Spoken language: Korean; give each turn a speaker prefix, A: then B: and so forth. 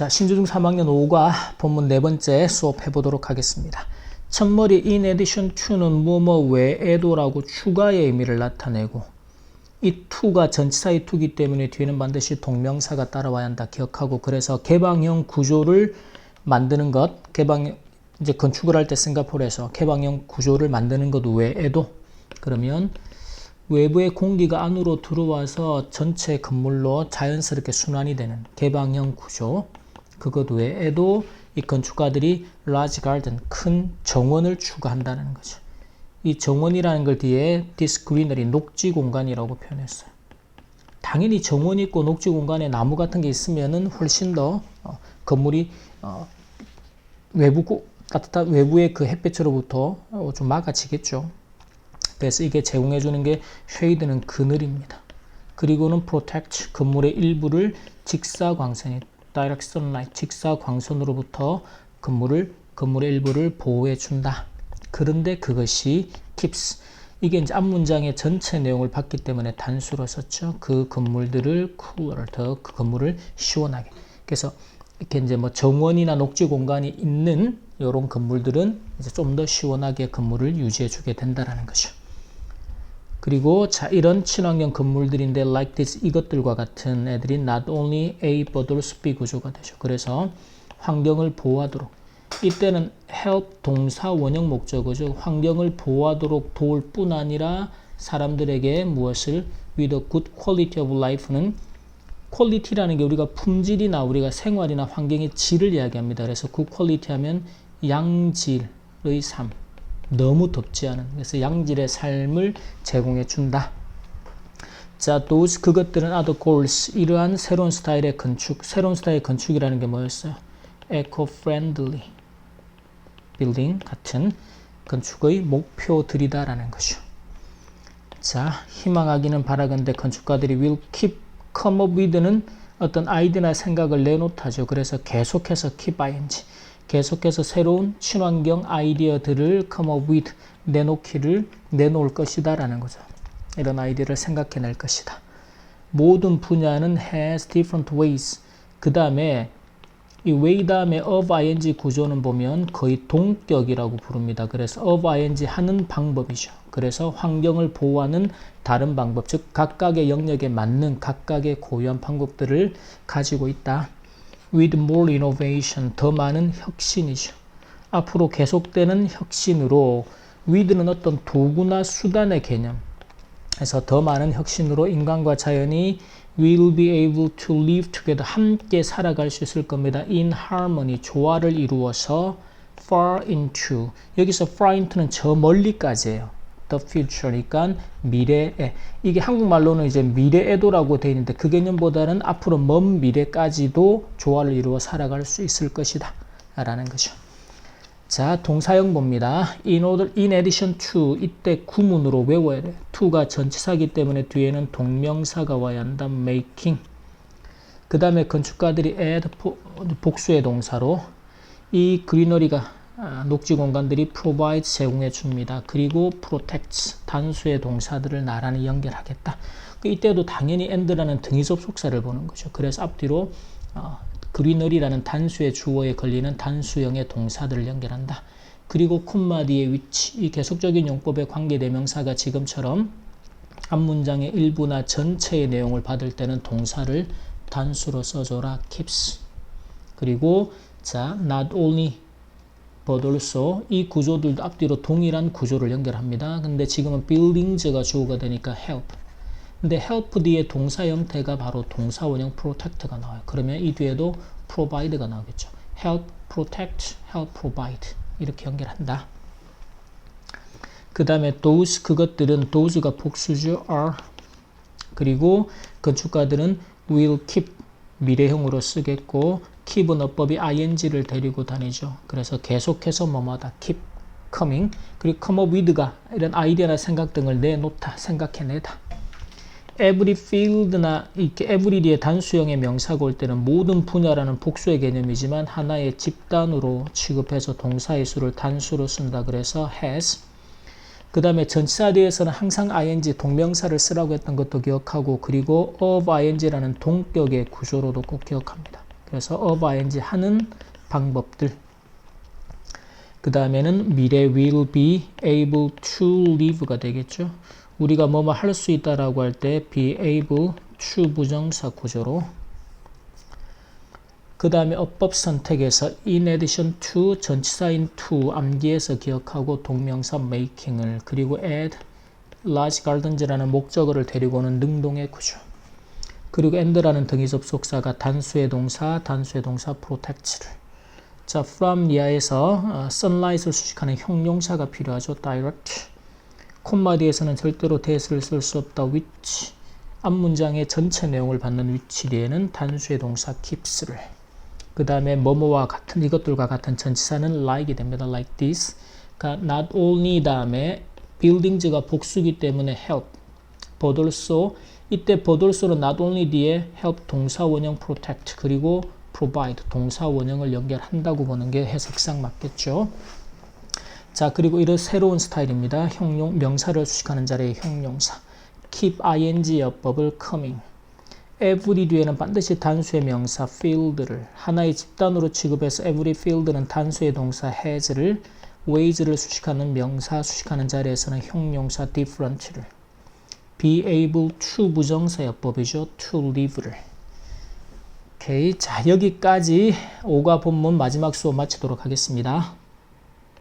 A: 자, 신주중 3학년 5과 본문 네 번째 수업 해 보도록 하겠습니다. 첫머리 in addition to는 뭐뭐 외에도라고 추가의 의미를 나타내고 이 to가 전치사의 to기 때문에 뒤에는 반드시 동명사가 따라와야 한다 기억하고 그래서 개방형 구조를 만드는 것 개방 이제 건축을 할 때 싱가포르에서 개방형 구조를 만드는 것 외에도 그러면 외부의 공기가 안으로 들어와서 전체 건물로 자연스럽게 순환이 되는 개방형 구조 그것 외에도 이 건축가들이 large garden 큰 정원을 추구한다는 거죠. 이 정원이라는 걸 뒤에 this greenery 녹지 공간이라고 표현했어요. 당연히 정원이 있고 녹지 공간에 나무 같은 게 있으면은 훨씬 더 어, 건물이 어, 외부 고, 따뜻한 외부의 그 햇빛으로부터 어, 좀 막아지겠죠. 그래서 이게 제공해 주는 게 쉐이드는 그늘입니다. 그리고는 protect 건물의 일부를 직사광선이 direct sunlight 직사 광선으로부터 건물을 건물의 일부를 보호해 준다. 그런데 그것이 keeps 이게 이제 앞 문장의 전체 내용을 봤기 때문에 단수로 썼죠. 그 건물들을 cooler 더 그 건물을 시원하게. 그래서 이렇게 이제 뭐 정원이나 녹지 공간이 있는 이런 건물들은 이제 좀 더 시원하게 건물을 유지해 주게 된다라는 거죠. 그리고 자 이런 친환경 건물들인데 like this 이것들과 같은 애들이 not only A but also B 구조가 되죠. 그래서 환경을 보호하도록 이때는 help 동사 원형 목적어죠. 환경을 보호하도록 도울 뿐 아니라 사람들에게 무엇을 with a good quality of life는 퀄리티라는 게 우리가 품질이나 우리가 생활이나 환경의 질을 이야기합니다. 그래서 good quality 하면 양질의 삶. 너무 덥지 않은 그래서 양질의 삶을 제공해 준다. 자, those 그것들은 other goals 이러한 새로운 스타일의 건축, 새로운 스타일의 건축이라는 게 뭐였어요? eco-friendly building 같은 건축의 목표들이다라는 것이죠. 자, 희망하기는 바라건대 건축가들이 will keep come up with는 어떤 아이디나 생각을 내놓다죠. 그래서 계속해서 keep ing 계속해서 새로운 친환경 아이디어들을 come up with 내놓기를 내놓을 것이다 라는 거죠. 이런 아이디어를 생각해낼 것이다. 모든 분야는 has different ways. 그 다음에 이 way 다음에 of ing 구조는 보면 거의 동격이라고 부릅니다. 그래서 of ing 하는 방법이죠. 그래서 환경을 보호하는 다른 방법, 즉 각각의 영역에 맞는 각각의 고유한 방법들을 가지고 있다. With more innovation, 더 많은 혁신이죠. 앞으로 계속되는 혁신으로 with는 어떤 도구나 수단의 개념. 그래서 더 많은 혁신으로 인간과 자연이 will be able to live together 함께 살아갈 수 있을 겁니다. in harmony 조화를 이루어서 far into 여기서 far into는 저 멀리까지예요. The future니까 미래에 이게 한국말로는 이제 미래에도라고 되어 있는데 그 개념보다는 앞으로 먼 미래까지도 조화를 이루어 살아갈 수 있을 것이다 라는 거죠. 자 동사형 봅니다. In, order, in addition to 이때 구문으로 외워야 돼. to가 전치사기 때문에 뒤에는 동명사가 와야 한다. making 그 다음에 건축가들이 add 복수의 동사로 이 그리너리가 아, 녹지 공간들이 provide 제공해 줍니다. 그리고 protects 단수의 동사들을 나란히 연결하겠다. 그 이때도 당연히 and라는 등위 접속사를 보는 거죠. 그래서 앞뒤로 어, greenery라는 단수의 주어에 걸리는 단수형의 동사들을 연결한다. 그리고 콤마 뒤의 위치, 이 계속적인 용법의 관계대명사가 지금처럼 앞문장의 일부나 전체의 내용을 받을 때는 동사를 단수로 써줘라 keeps. 그리고 자, not only also 이 구조들도 앞뒤로 동일한 구조를 연결합니다. 근데 지금은 buildings가 주어가 되니까 help. 근데 help 뒤에 동사 형태가 바로 동사 원형 protect가 나와요. 그러면 이 뒤에도 provide가 나오겠죠. help, protect, help, provide 이렇게 연결한다. 그 다음에 those 그것들은 those가 복수죠. are 그리고 건축가들은 will keep 미래형으로 쓰겠고 keep은 어법이 ing를 데리고 다니죠. 그래서 계속해서 뭐뭐다 keep coming 그리고 come up with가 이런 아이디어나 생각 등을 내놓다 생각해내다. every field나 이렇게 every 뒤에 단수형의 명사가 올 때는 모든 분야라는 복수의 개념이지만 하나의 집단으로 취급해서 동사의 수를 단수로 쓴다 그래서 has 그 다음에 전치사 뒤에서는 항상 ing 동명사를 쓰라고 했던 것도 기억하고 그리고 of ing라는 동격의 구조로도 꼭 기억합니다. 그래서 of ing 하는 방법들. 그 다음에는 미래 will be able to live가 되겠죠. 우리가 뭐뭐 할 수 있다라고 할 때 be able to 부정사 구조로 그 다음에 어법 선택에서 in addition to 전치사인 to 암기해서 기억하고 동명사 making을 그리고 add large gardens라는 목적어를 데리고 오는 능동의 구조 그리고 and라는 등위 접속사가 단수의 동사 단수의 동사 protect를 자 from 이하에서 어, sunlight을 수식하는 형용사가 필요하죠 direct 콤마 뒤에서는 절대로 that을 쓸수 없다 which 앞 문장의 전체 내용을 받는 위치 뒤에는 단수의 동사 keeps를 그 다음에 뭐뭐와 같은 이것들과 같은 전치사는 like이 됩니다. like this. 그러니까 not only 다음에 buildings가 복수기 때문에 help. but also 이때 also는 not only 뒤에 help 동사 원형 protect 그리고 provide 동사 원형을 연결한다고 보는 게 해석상 맞겠죠. 자 그리고 이런 새로운 스타일입니다. 형용 명사를 수식하는 자리의 형용사. keep ing 어법을 coming. every 뒤에는 반드시 단수의 명사 field를 하나의 집단으로 취급해서 every field는 단수의 동사 has를 ways를 수식하는 명사 수식하는 자리에서는 형용사 different를 be able to 부정사여법이죠. to live를. 오케이. 자 여기까지 오가 본문 마지막 수업 마치도록 하겠습니다.